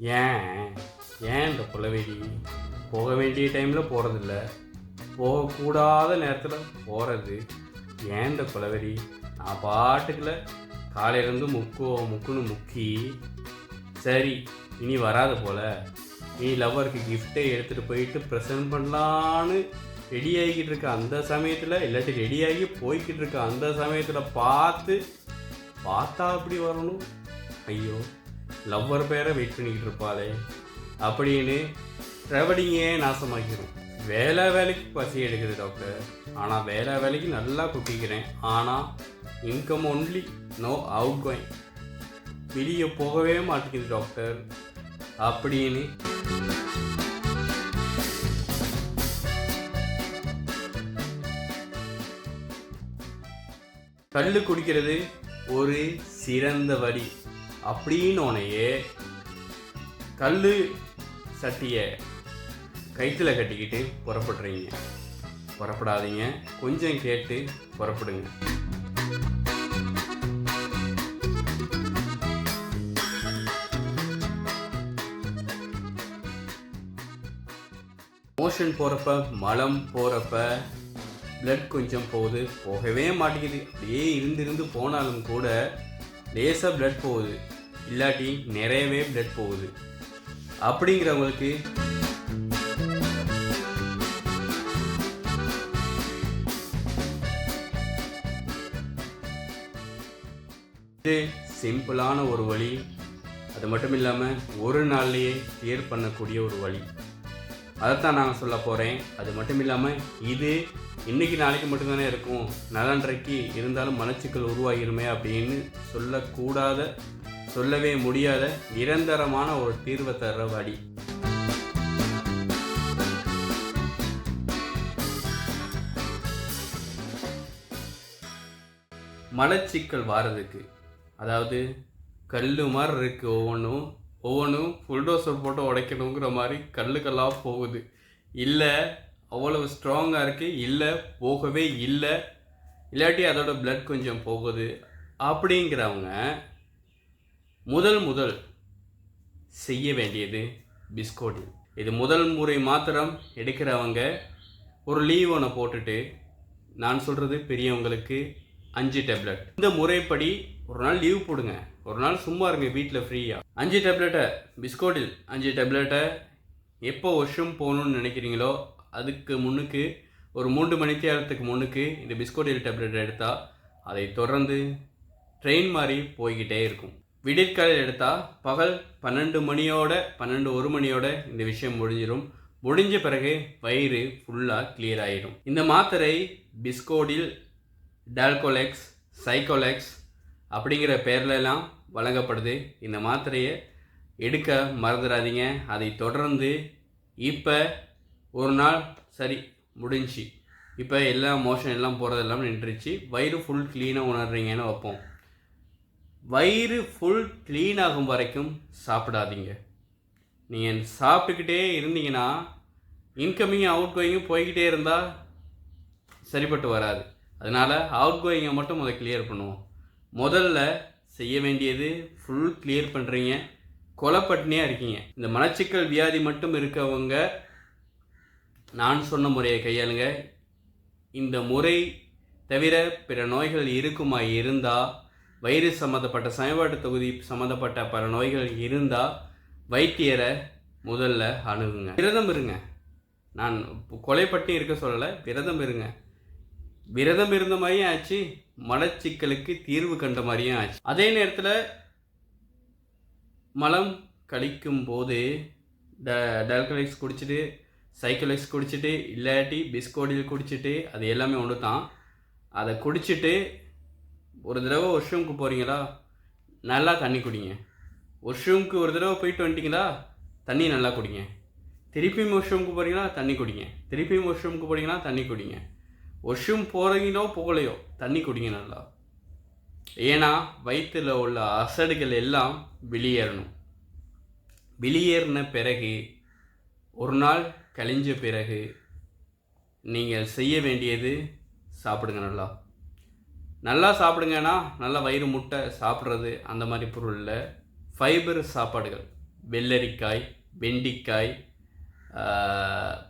ஏன்? ஏன் இந்த குலவெறி போக வேண்டிய டைமில் போகிறதில்ல போகக்கூடாத நேரத்தில் போகிறது ஏன் இந்த குலவெறி நான் பாட்டுக்குள்ள காலையிலேருந்து முக்கோ முக்குன்னு முக்கி சரி இனி வராத போல. நீ லவ்வருக்கு கிஃப்ட்டை எடுத்துகிட்டு போயிட்டு ப்ரெசென்ட் பண்ணலான்னு ரெடி ஆகிக்கிட்டு இருக்க அந்த சமயத்தில் இல்லாட்டி ரெடியாகி போய்கிட்டு இருக்க அந்த சமயத்தில் பார்த்து பார்த்தா அப்படி வரணும்? ஐயோ லவ்வர் பேரை வெயிட் பண்ணிக்கிட்டு இருப்பாளே அப்படின்னு ட்ராவலிங்கே நாசமாக்கிடும் வேலை வேலைக்கு பசி எடுக்குது டாக்டர் ஆனால் வேலை வேலைக்கு நல்லா குட்டிக்கிறேன். ஆனால் income only no outgoing வெளியே போகவே மாட்டேங்குது டாக்டர் அப்படின்னு கல் குடிக்கிறது ஒரு சிறந்த வழி. அப்படின்னோனையே கல் சட்டியை கைத்தில் கட்டிக்கிட்டு புறப்படுறீங்க. புறப்படாதீங்க. கொஞ்சம் கேட்டு புறப்படுங்க. மோஷன் போகிறப்ப மலம் போகிறப்ப பிளட் கொஞ்சம் போகுது. போகவே மாட்டேங்குது. அப்படியே இருந்து இருந்து போனாலும் கூட லேசாக பிளட் போகுது. இல்லாட்டி நிறையவே பிளட் போகுது. அப்படிங்கிறவங்களுக்கு இது சிம்பிளான ஒரு வழி. அது மட்டும் இல்லாமல் ஒரு நாள்லேயே கிளியர் பண்ணக்கூடிய ஒரு வழி. அதைத்தான் நான் சொல்ல போகிறேன் அது மட்டும் இல்லாமல் இது இன்னைக்கு நாளைக்கு மட்டும்தானே இருக்கும். நலன்றைக்கு இருந்தாலும் மனச்சிக்கல் உருவாகிருமே அப்படின்னு சொல்லக்கூடாத சொல்லவே முடியாத நிரந்தரமான ஒரு தீர்வை தர்ற வழி. மலச்சிக்கல் வாரதுக்கு. அதாவது கல் மாதிரி இருக்குது ஒவ்வொன்றும். ஒவ்வொன்றும் புல்டோசர் போட்டு உடைக்கணுங்கிற மாதிரி கல்லுக்கெல்லாம் போகுது. இல்லை அவ்வளவு ஸ்ட்ராங்காக இருக்குது இல்லை போகவே இல்லை. இல்லாட்டி அதோட பிளட் கொஞ்சம் போகுது. அப்படிங்கிறவங்க முதல் முதல் செய்ய வேண்டியது பிஸ்கோடி. இது முதல் முறை மாத்திரம் எடுக்கிறவங்க ஒரு லீவ் ஒன்று போட்டுட்டு நான் சொல்கிறது பெரியவங்களுக்கு அஞ்சு டேப்லெட் இந்த முறைப்படி ஒரு நாள் லீவ் போடுங்க. ஒரு நாள் சும்மா இருங்க வீட்டில் ஃப்ரீயாக அஞ்சு டேப்லெட்டை பிஸ்கோட்டில் அஞ்சு டேப்லெட்டை எப்போ வருஷம் போகணும்னு நினைக்கிறீங்களோ அதுக்கு முன்னுக்கு ஒரு மூன்று மணி நேரத்துக்கு முன்னுக்கு இந்த பிஸ்கோட்டில் டேப்லெட் எடுத்தால் அதை தொடர்ந்து ட்ரெயின் மாதிரி போய்கிட்டே இருக்கும். விடிற்காலையில் எடுத்தால் பகல் பன்னெண்டு மணியோட பன்னெண்டு ஒரு மணியோட இந்த விஷயம் முடிஞ்சிடும் முடிஞ்ச பிறகு வயிறு ஃபுல்லாக கிளியர் ஆயிடும் இந்த மாத்திரை பிஸ்கோடில் டால்கோலெக்ஸ் சைக்கோலெக்ஸ் அப்படிங்கிற பேர்லலாம் வழங்கப்படுது. இந்த மாத்திரையை எடுக்க மறந்துடாதீங்க. அதை தொடர்ந்து இப்போ ஒரு நாள் சரி முடிஞ்சு. இப்போ எல்லா மோஷன் எல்லாம் போகிறது எல்லாம் நின்றுச்சு வயிறு ஃபுல் க்ளீனாக உணர்றீங்கன்னு வைப்போம். வயிறு ஃபுல் க்ளீன் ஆகும் வரைக்கும் சாப்பிடாதீங்க. நீங்கள் சாப்பிட்டுக்கிட்டே இருந்தீங்கன்னா இன்கமிங் அவுட் கோயிங்கும் போய்கிட்டே இருந்தால் சரிப்பட்டு வராது. அதனால் அவுட் கோயிங்கை மட்டும் முதல் கிளியர் பண்ணுவோம். முதல்ல செய்ய வேண்டியது ஃபுல் கிளியர் பண்ணுறீங்க கொலப்பட்டினியாக இருக்கீங்க. இந்த மலச்சிக்கல் வியாதி மட்டும் இருக்கவங்க நான் சொன்ன முறையை கையாளுங்க. இந்த முறை தவிர பிற நோய்கள் இருக்குமா இருந்தால் வைரஸ் சம்மந்தப்பட்ட சமபாட்டு தொகுதி சம்மந்தப்பட்ட பல நோய்கள் இருந்தால் வைத்தியரை முதல்ல அணுகுங்க. விரதம் இருங்க. நான் கொலைப்பட்டு இருக்க சொல்லலை விரதம் இருங்க. விரதம் இருந்த மாதிரியும் ஆச்சு மலச்சிக்கலுக்கு தீர்வு கண்ட மாதிரியும் ஆச்சு. அதே நேரத்தில் மலம் கழிக்கும் போது ட டல்கலைக்ஸ் குடிச்சிட்டு சைக்கிளைக்ஸ் குடிச்சிட்டு இல்லாட்டி பிஸ்கோடில் குடிச்சிட்டு அது எல்லாமே ஒன்று தான் அதை குடிச்சிட்டு ஒரு தடவை ஒஷ்ரூமுக்கு போகிறீங்களா நல்லா தண்ணி குடிங்க. ஒஷ்ரூமுக்கு ஒரு தடவை போயிட்டு வந்துட்டீங்களா? தண்ணி நல்லா குடிங்க. திருப்பியும் வாஷ்ரூமுக்கு போகிறீங்களா தண்ணி குடிங்க. திருப்பியும் வாஷ்ரூமுக்கு போகிறீங்களா தண்ணி குடிங்க. வாஷ்ரூம் போகிறீங்களோ போகலையோ தண்ணி குடிங்க நல்லா. ஏன்னா வயிற்றில் உள்ள அசடுகள் எல்லாம் வெளியேறணும். வெளியேறின பிறகு ஒரு நாள் கழிஞ்ச பிறகு நீங்கள் செய்ய வேண்டியது சாப்பிடுங்க நல்லா. நல்லா சாப்பிடுங்கன்னா நல்லா வயிறு முட்டை சாப்பிட்றது அந்த மாதிரி பொருளில் ஃபைபர் சாப்பாடுகள். வெள்ளரிக்காய் வெண்டிக்காய்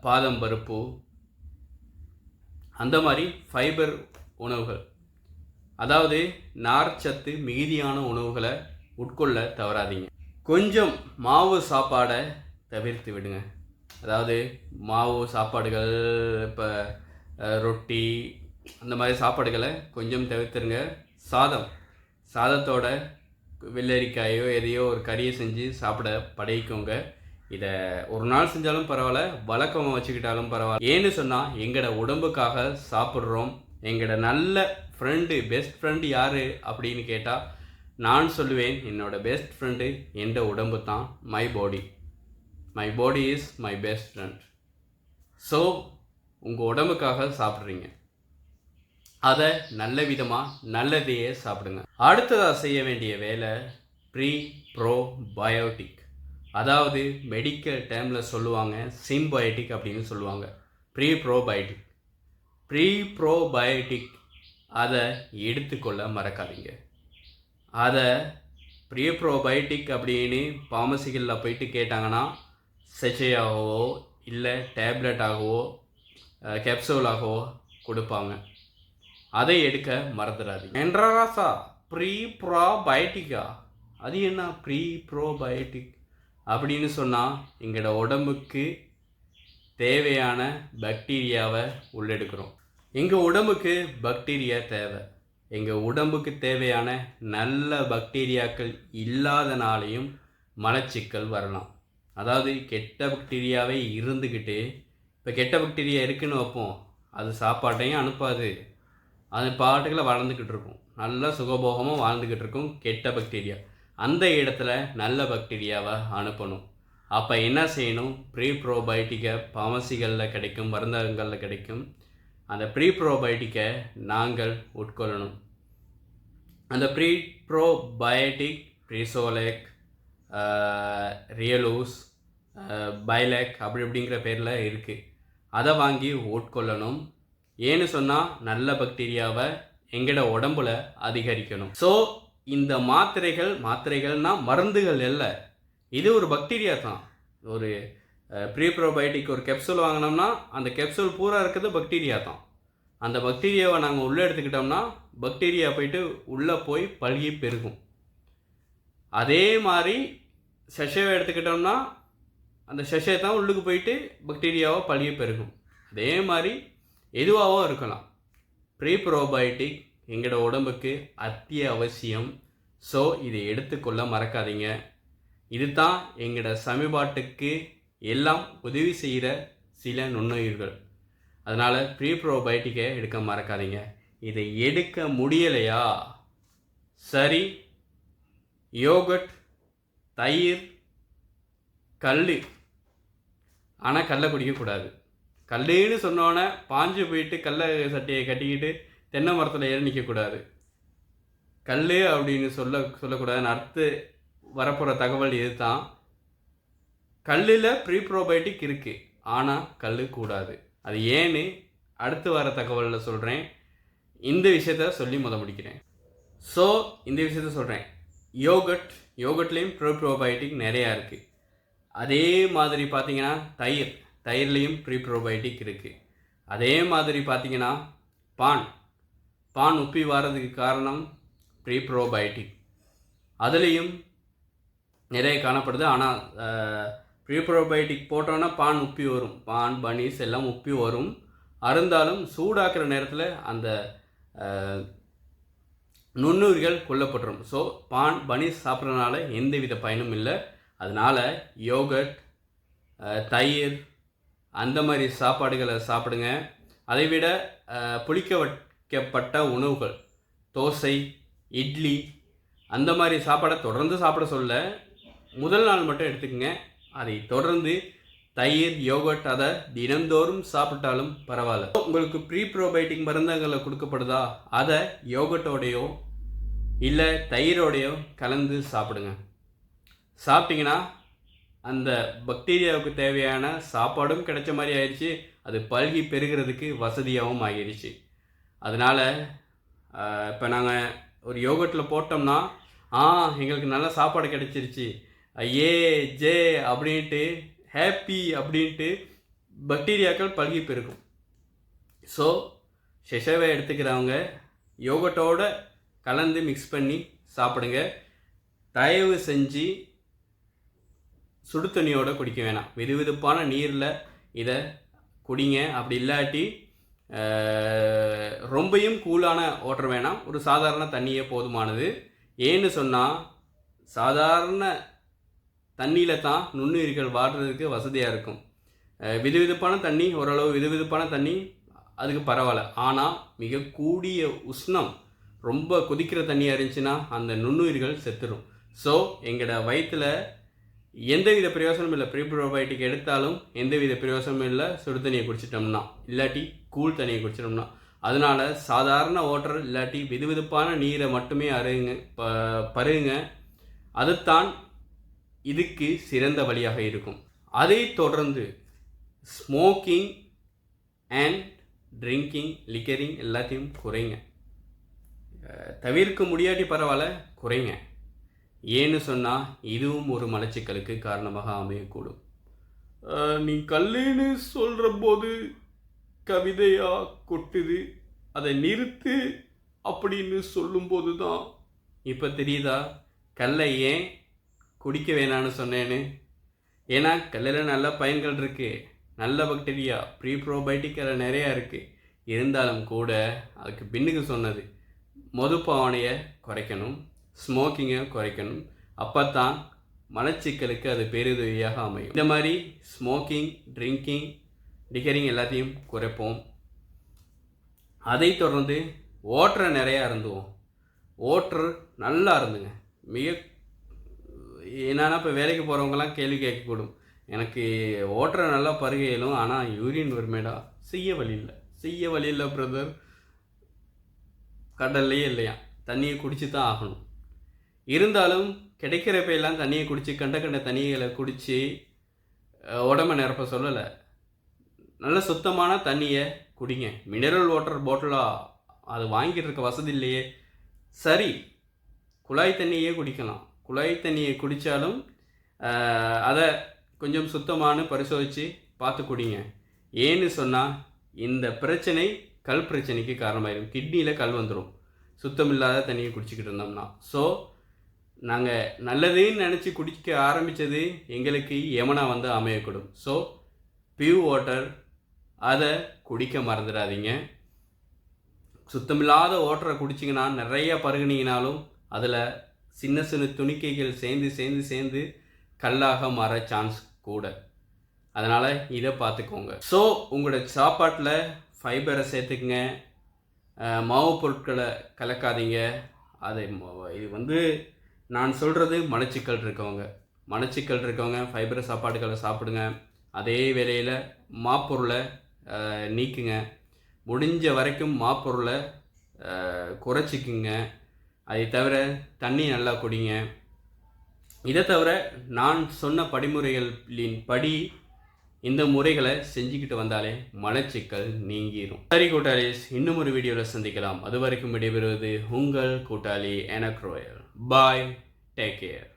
பாதம் பருப்பு. அந்த மாதிரி ஃபைபர் உணவுகள். அதாவது நார்ச்சத்து மிகுதியான உணவுகளை உட்கொள்ள தவறாதீங்க. கொஞ்சம் மாவு சாப்பாடை தவிர்த்து விடுங்க. அதாவது மாவு சாப்பாடுகள் இப்போ ரொட்டி அந்த மாதிரி சாப்பாடுகளை கொஞ்சம் தவிர்த்துருங்க. சாதம். சாதத்தோட வெள்ளரிக்காயோ எதையோ ஒரு கறியை செஞ்சு சாப்பிட படைக்கோங்க இதை ஒரு நாள் செஞ்சாலும் பரவாயில்ல வழக்கமாக வச்சுக்கிட்டாலும் பரவாயில்ல. ஏன்னு சொன்னால் எங்களோட உடம்புக்காக சாப்பிட்றோம். எங்களோட நல்ல ஃப்ரெண்டு பெஸ்ட் ஃப்ரெண்டு யார் அப்படின்னு கேட்டால் நான் சொல்லுவேன் என்னோட பெஸ்ட் ஃப்ரெண்டு எந்த உடம்பு தான்? My body my body is my best friend so உங்கள் உடம்புக்காக சாப்பிட்றீங்க. அதை நல்ல விதமாக நல்லதையே சாப்பிடுங்க. அடுத்ததாக செய்ய வேண்டிய வேலை ப்ரீ ப்ரோபயோட்டிக் அதாவது மெடிக்கல் டைமில் சொல்லுவாங்க சிம்பயோட்டிக் அப்படின்னு சொல்லுவாங்க. ப்ரீ ப்ரோபயோட்டிக் ப்ரீ ப்ரோபயோட்டிக் அதை எடுத்துக்கொள்ள மறக்காதீங்க. அதை ப்ரீ ப்ரோபயோட்டிக் அப்படின்னு ஃபார்மசிகளில் போயிட்டு கேட்டாங்கன்னா செச்சையாகவோ இல்லை டேப்லெட்டாகவோ கேப்சூலாகவோ கொடுப்பாங்க. அதை எடுக்க மறந்துடாதீங்க. என்ட்ராசா ப்ரீ ப்ரோபயோட்டிக்கா அது என்ன? ப்ரீ ப்ரோபயோட்டிக் அப்படின்னு சொன்னால் எங்களோட உடம்புக்கு தேவையான பாக்டீரியாவை உள்ளெடுக்கிறோம். எங்கள் உடம்புக்கு பாக்டீரியா தேவை. எங்கள் உடம்புக்கு தேவையான நல்ல பாக்டீரியாக்கள் இல்லாதனாலையும் மலச்சிக்கல் வரலாம். அதாவது கெட்ட பாக்டீரியாவே இருந்துக்கிட்டு இப்போ கெட்ட பாக்டீரியா இருக்குன்னு வைப்போம். அது சாப்பாட்டையும் அனுப்பாது. அது பாட்டுகளை வளர்ந்துக்கிட்டு இருக்கும் நல்லா சுகபோகமாக வாழ்ந்துக்கிட்டு இருக்கும் கெட்ட பாக்டீரியா அந்த இடத்துல நல்ல பாக்டீரியாவை அனுப்பணும். அப்போ என்ன செய்யணும்? ப்ரீ ப்ரோபயோட்டிக்கை ஃபார்மசிகளில் கிடைக்கும் மருந்தகங்களில் கிடைக்கும். அந்த ப்ரீ ப்ரோபயோட்டிக்கை நாங்கள் உட்கொள்ளணும். அந்த ப்ரீ ப்ரோபயோட்டிக் ப்ரீசோலேக் ரியலூஸ் பைலேக் அப்படி இப்படிங்கிற பேரில் இருக்குது அதை வாங்கி உட்கொள்ளணும். ஏன்னு சொன்னால் நல்ல பாக்டீரியாவை எங்களோட உடம்புல அதிகரிக்கணும். ஸோ இந்த மாத்திரைகள் மாத்திரைகள்னா மருந்துகள் இல்லை. இது ஒரு பக்டீரியா தான். ஒரு ப்ரீ ப்ரோபயோட்டிக் ஒரு கெப்சூல் வாங்கினோம்னா அந்த கெப்சூல் பூரா இருக்கிறது பக்டீரியா தான். அந்த பக்டீரியாவை நாங்கள் உள்ளே எடுத்துக்கிட்டோம்னா பக்டீரியா போயிட்டு உள்ளே போய் பல்கி பெருகும். அதே மாதிரி செஷவை எடுத்துக்கிட்டோம்னா அந்த செஷை தான் உள்ளுக்கு போயிட்டு பக்டீரியாவை பழகி பெருகும். அதே மாதிரி எதுவாகவும் இருக்கலாம். ப்ரீ ப்ரோபயோட்டிக் எங்களோட உடம்புக்கு அத்தியாவசியம். ஸோ இதை எடுத்துக்கொள்ள மறக்காதீங்க. இதுதான் எங்களோட சமீபாட்டுக்கு எல்லாம் உதவி செய்கிற சில நுண்ணுயிர்கள். அதனால் ப்ரீ ப்ரோபயோட்டிக்கை எடுக்க மறக்காதீங்க. இதை எடுக்க முடியலையா? சரி. யோகட் தயிர் கல் ஆனால் கல்லை குடிக்கக்கூடாது. கல்லுன்னு சொன்னோன்னே பாஞ்சு போயிட்டு கல்ல சட்டையை கட்டிக்கிட்டு தென்னை மரத்தில் ஏறி நிற்கக்கூடாது கல் அப்படின்னு சொல்ல சொல்லக்கூடாதுன்னு அடுத்து வரப்போகிற தகவல் இது தான் கல்லில் ப்ரீ ப்ரோபயோட்டிக் இருக்குது ஆனால் கல் கூடாது. அது ஏன்னு அடுத்து வர தகவலில் சொல்கிறேன் இந்த விஷயத்த சொல்லி முத முடிக்கிறேன். ஸோ இந்த விஷயத்த சொல்கிறேன் யோகட் யோகட்லேயும் ப்ரோ ப்ரோபயோட்டிக் நிறையா இருக்குது அதே மாதிரி பார்த்தீங்கன்னா தயிர். தயிர்லேயும் ப்ரீ ப்ரோபயோட்டிக் இருக்குது அதே மாதிரி பார்த்தீங்கன்னா பான். பான் உப்பி வர்றதுக்கு காரணம் ப்ரீ ப்ரோபயோட்டிக் அதுலேயும் நிறைய காணப்படுது. ஆனால் ப்ரீ ப்ரோபயோட்டிக் போட்டோன்னா பான் உப்பி வரும். பான் பனீஸ் எல்லாம் உப்பி வரும். அருந்தாலும் சூடாக்குற நேரத்தில் அந்த நுண்ணுயிர்கள் கொல்லப்பட்டுரும். ஸோ பான் பனீஸ் சாப்பிட்றதுனால எந்தவித பயனும் இல்லை. அதனால் யோகட் தயிர் அந்த மாதிரி சாப்பாடுகளை சாப்பிடுங்க. அதை விட புளிக்க வைக்கப்பட்ட உணவுகள் தோசை இட்லி அந்த மாதிரி சாப்பாடை தொடர்ந்து சாப்பிட சொல்ல முதல் நாள் மட்டும் எடுத்துக்கங்க. அதை தொடர்ந்து தயிர் யோகட் அதை தினந்தோறும் சாப்பிட்டாலும் பரவாயில்ல. உங்களுக்கு ப்ரீ ப்ரோபயோட்டிக் மருந்தங்களை கொடுக்கப்படுதா? அதை யோகட்டோடையோ இல்லை தயிரோடையோ கலந்து சாப்பிடுங்க. சாப்பிட்டீங்கன்னா அந்த பக்டீரியாவுக்கு தேவையான சாப்பாடும் கிடைச்ச மாதிரி ஆயிடுச்சு. அது பல்கி பெருகிறதுக்கு வசதியாகவும் ஆகிடுச்சு. அதனால் இப்போ நாங்கள் ஒரு யோகட்டில் போட்டோம்னா ஆ எங்களுக்கு நல்ல சாப்பாடு கிடச்சிருச்சு. ஏ ஜே அப்படின்ட்டு ஹாப்பி அப்படின்ட்டு பக்டீரியாக்கள் பல்கி பெருக்கும் ஸோ ஷெஷவை எடுத்துக்கிறவங்க யோகட்டோட கலந்து மிக்ஸ் பண்ணி சாப்பிடுங்க. தயவு செஞ்சு சுடு தண்ணியோட குடிக்க வேணாம். வெது வெதுப்பான நீரில் இதை குடிங்க. அப்படி இல்லாட்டி ரொம்பையும் கூலான ஓட்டர் வேணாம். ஒரு சாதாரண தண்ணியே போதுமானது. ஏன்னு சொன்னால் சாதாரண தண்ணியில் தான் நுண்ணுயிர்கள் வாடுறதுக்கு வசதியாக இருக்கும். விது வெதுவெதுப்பான தண்ணி ஓரளவு வெதுவெதுப்பான தண்ணி அதுக்கு பரவாயில்ல. ஆனால் மிக கூடிய உஷ்ணம் ரொம்ப கொதிக்கிற தண்ணியாக இருந்துச்சுன்னா அந்த நுண்ணுயிர்கள் செத்துடும் ஸோ எங்களோட வயிற்றில் எந்தவித பிரயோசனம் இல்லை. ப்ரீப்ரோபயோட்டிக் எடுத்தாலும் எந்தவித பிரயோசனமும் இல்லை. சுடு தண்ணியை குடிச்சிட்டோம்னா இல்லாட்டி கூழ் தண்ணியை குடிச்சிட்டோம்னா. அதனால் சாதாரண ஓட்டர் இல்லாட்டி வெதுவெதுப்பான நீரை மட்டுமே அருங்க ப பருகுங்க. அதுதான் இதுக்கு சிறந்த வழியாக இருக்கும். அதை தொடர்ந்து ஸ்மோக்கிங் அண்ட் ட்ரிங்கிங் லிக்கரிங் எல்லாத்தையும் குறைங்க. தவிர்க்க முடியாட்டி பரவாயில்ல குறைங்க. ஏன்னு சொன்னால் இதுவும் ஒரு மலச்சிக்கலுக்கு காரணமாக அமையக்கூடும். நீ கல்லுன்னு சொல்கிற போது கவிதையாக கொட்டுது அதை நிறுத்து அப்படின்னு சொல்லும்போது தான். இப்போ தெரியுதா கல்லை ஏன் குடிக்க வேணான்னு சொன்னேன்னு? ஏன்னா கல்லில் நல்ல பயன்கள் இருக்குது நல்ல பாக்டீரியா ப்ரீ ப்ரோபயோட்டிக் அதில் நிறையா இருக்குது இருந்தாலும் கூட அதுக்கு பின்னுக்கு சொன்னது மதுபாவனையை குறைக்கணும். ஸ்மோக்கிங்கை குறைக்கணும். அப்போ தான் மலச்சிக்கலுக்கு அது பேருதவியாக அமையும். இந்த மாதிரி ஸ்மோக்கிங் ட்ரிங்கிங் டிகரிங் எல்லாத்தையும் குறைப்போம். அதை தொடர்ந்து ஓட்டுற நிறையா இருந்துவோம் ஓட்டுற நல்லா இருந்துங்க மிக என்னன்னா இப்போ வேலைக்கு போகிறவங்கலாம் கேள்வி கேட்கக்கூடும். எனக்கு ஓட்டுற நல்லா பருகையிலும் ஆனால் யூரின் வருமேடா செய்ய வழி இல்லை. செய்ய வழி இல்லை பிரதர் கடல்லையே இல்லையா? தண்ணியை குடிச்சு தான் ஆகணும். இருந்தாலும் கிடைக்கிறப்ப எல்லாம் தண்ணியை குடித்து கண்ட கண்ட தண்ணிகளை குடித்து உடம்ப நிரப்ப சொல்லலை. நல்ல சுத்தமான தண்ணியை குடிங்க. மினரல் வாட்டர் பாட்டிலாக அது வாங்கிட்டு இருக்க வசதி இல்லையே. சரி குழாய் தண்ணியே குடிக்கலாம். குழாய் தண்ணியை குடித்தாலும் அதை கொஞ்சம் சுத்தமானு பரிசோதித்து பார்த்து குடிங்க. ஏன்னு சொன்னால் இந்த பிரச்சனை கல் பிரச்சனைக்கு காரணமாயிடும் கிட்னியில் கல் வந்துடும் சுத்தமில்லாத தண்ணியை குடிச்சிக்கிட்டு இருந்தோம்னா. ஸோ நாங்கள் நல்லதுன்னு நினச்சி குடிக்க ஆரம்பித்தது எங்களுக்கு யமனா வந்து அமையக்கூடும். ஸோ பியூ வாட்டர் அதை குடிக்க மறந்துடாதீங்க. சுத்தமில்லாத ஓட்டரை குடிச்சிங்கன்னா நிறைய பருகுனீங்கனாலும் அதில் சின்ன சின்ன துணிக்கைகள் சேர்ந்து சேர்ந்து சேர்ந்து கல்லாக மாற சான்ஸ் கூட. அதனால் இதை பார்த்துக்கோங்க ஸோ உங்களோட சாப்பாட்டில் ஃபைபரை சேர்த்துக்குங்க. மாவு பொருட்களை கலக்காதீங்க. அதை இது வந்து நான் சொல்கிறது மலச்சிக்கல் இருக்கவங்க. மலச்சிக்கல் இருக்கவங்க ஃபைபர் சாப்பாடுகளை சாப்பிடுங்க. அதே வேளையில் மாப்பொருளை நீக்குங்க. முடிஞ்ச வரைக்கும் மாப்பொருளை குறைச்சிக்குங்க. அதை தவிர தண்ணி நல்லா குடிங்க. இதை தவிர நான் சொன்ன படிமுறைகளின் படி இந்த முறைகளை செஞ்சுக்கிட்டு வந்தாலே மலச்சிக்கல் நீங்கிடும் சரி கூட்டாளிஸ். இன்னும் ஒரு வீடியோவில் சந்திக்கலாம். அது வரைக்கும் விடைபெறுவது உங்கள் கூட்டாளி எனக்ரோயல் Bye. Take care.